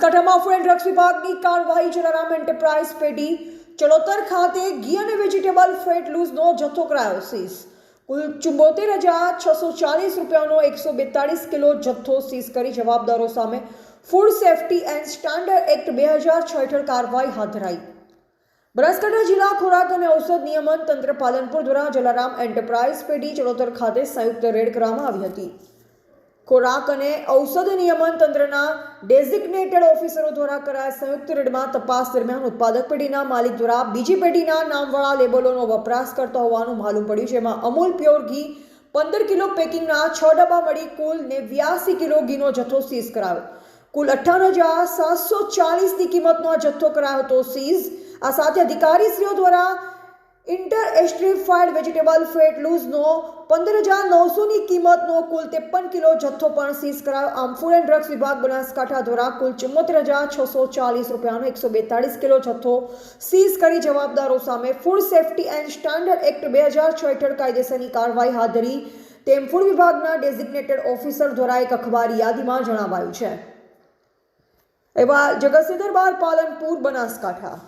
બનાસકાંઠામાં food and drugs વિભાગની કાર્યવાહી જલારામ એન્ટરપ્રાઇઝ પેઢી ચલોતર ખાતે ઘી અને વેજીટેબલ ફેટ લૂઝનો જથ્થો કરાયો સીઝ. કુલ ચુંબોતેર હજાર છસો ચાલીસ રૂપિયાનો એકસો બેતાળીસ કિલો જથ્થો સીઝ કરી જવાબદારો સામે food safety and standard act બે હજાર છ હેઠળ કાર્યવાહી હાથ ધરાઈ. બનાસકાંઠા જિલ્લા ખોરાક અને ઔષધ નિયમન તંત્ર પાલનપુર દ્વારા જલારામ એન્ટરપ્રાઇઝ પેઢી ચડોતર ખાતે સંયુક્ત રેડ કરવામાં આવી હતી. ખોરાક અને ઔષધ નિયમન તંત્રના ડેઝિગ્નેટેડ ઓફિસરો દ્વારા કરાયેલ સંયુક્ત રેડમાં તપાસ દરમિયાન ઉત્પાદક પેઢીના માલિક દ્વારા બીજી પેઢીના નામવાળા લેબલોનો વપરાશ કરતા હોવાનું માલુમ પડ્યું જેમાં અમૂલ પ્યોર ઘી, પંદર કિલો પેકિંગના છ ડબ્બા મળી, કુલ નેવ્યાસી કિલો ઘીનો જથ્થો સીઝ કરાયો. કુલ અઠ્ઠાવન હજાર સાતસો ચાલીસની કિંમતનો આ જથ્થો કરાયો હતો સીઝ. આ સાથે અધિકારીશ્રીઓ દ્વારા ઇન્ટર એસ્ટ્રીફાઈડ વેજીટેબલ ફેટ લૂઝનો પંદર હજાર નવસોની કિંમતનો કુલ ત્રેપન કિલો જથ્થો પણ સીઝ કરાયો. આમ, ફૂડ એન્ડ ડ્રગ્સ વિભાગ બનાસકાંઠા દ્વારા કુલ ચુમ્મોતેર હજાર છસો ચાલીસ રૂપિયાનો એકસો બેતાળીસ કિલો જથ્થો સીઝ કરી જવાબદારો સામે food safety and standard act બે હજાર છ હેઠળ કાયદેસરની કાર્યવાહી હાથ ધરી. તેમ, ફૂડ વિભાગના ડેઝિગ્નેટેડ ઓફિસર દ્વારા એક અખબારી યાદીમાં જણાવાયું છે. એવા જગતસિંહ દરબાર, પાલનપુર, બનાસકાંઠા.